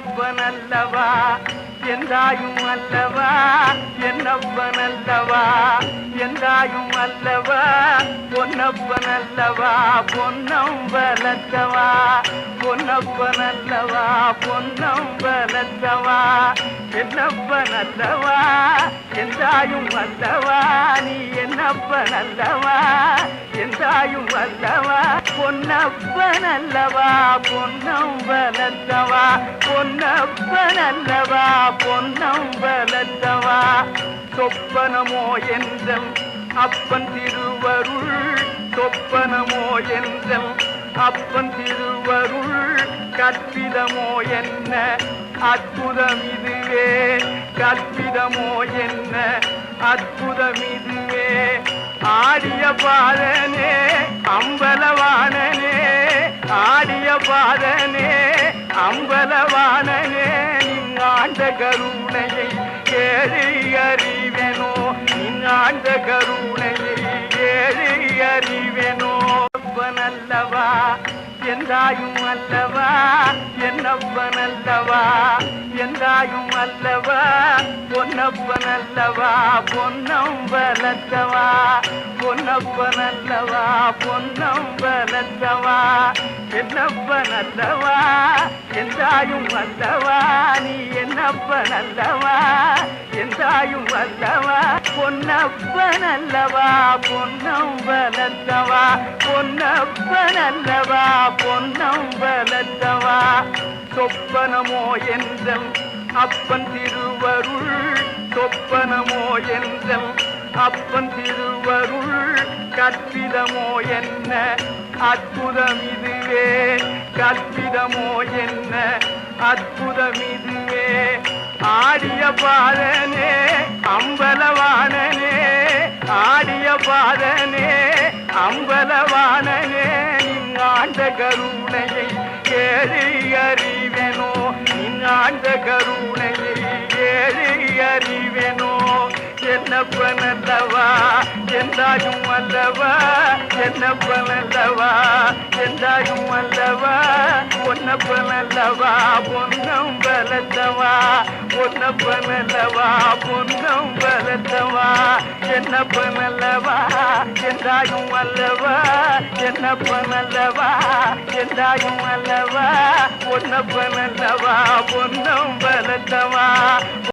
என்னப்பனல்லவா என்றாயும் அல்லவா? என்னப்பனல்லவா என்றாயும் அல்லவா? பொன்னப்பனல்லவா பொன்னம்பலத்தவா? பொன்னப்பனல்லவா பொன்னம்பலத்தவா? என்னப்பனல்லவா என்றாயும் அல்லவா? நீ என்னப்பனல்லவா என்றாயும் அல்லவா? பொன்னப்பனல்லவா பொன்னம்பலத்தவா பொன்னப்பனல்லவா பொன்னம்பலத்தவா சொப்பனமோ என்றல் அப்பன் திருவருள் சொப்பனமோ என்றல் அப்பன் திருவருள் கற்பிதமோ என்ன அற்புதம் இதுவே கற்பிதமோ என்ன அற்புதம் இதுவே. ஆடிய பாதனே அம்பலவானே அம்பலவானனே ஆண்ட கருணையை ஏழு அறிவெனோ? ஆண்ட கருணையை ஏழு அறிவெனோ? நல்லவா என்றாயும் அல்லவா என்னப்பனல்லவா என்றாயும் அல்லவா? பொன்னப்பனல்லவா பொன்னம்பலத்தவா பொன்னப்பனல்லவா பொன்னம்பலத்தவா என்னப்பனல்லவா என்றாயும் அல்லவா நீ என்னப்பனல்லவா என்றாயும் அல்லவா பொன்னப்பனல்லவா பொன்னம்பலத்தவா பொன்னப்பனல்லவா பொன்னம்பலத்தவா சொப்பனமோ என்றும் அப்பன் திருவருள் சொப்பனமோ என்றல் அப்பன் திருவருள் கற்பிதமோ என்ன? அற்புதம் இதுவே கற்பிதமோ என்ன? அற்புதம் இதுவே ஆடிய பாதனே அம்பலவானனே ஆடிய பாதனே அம்பலவானனே நீங்காண்ட கருணையை ஏழு அறிவெனோ? ஆண்ட கருணையை ஏழு அறிவெனோ? என்னப்பனல்லவா என்றாயும் அல்லவா? என்னப்பனல்லவா என்றாயும் அல்லவா? பொன்னப்பனல்லவா பொன்னம் பலத்தவா பொன்னப்பனல்லவா பொன்னம் பலத்தவா என்னப்பனல்லவா என்றாயும் அல்லவா? என்னப்பனல்லவா என்றாயும் அல்லவா? பொன்னப்பனல்லவா பொன்னம் பலத்தவா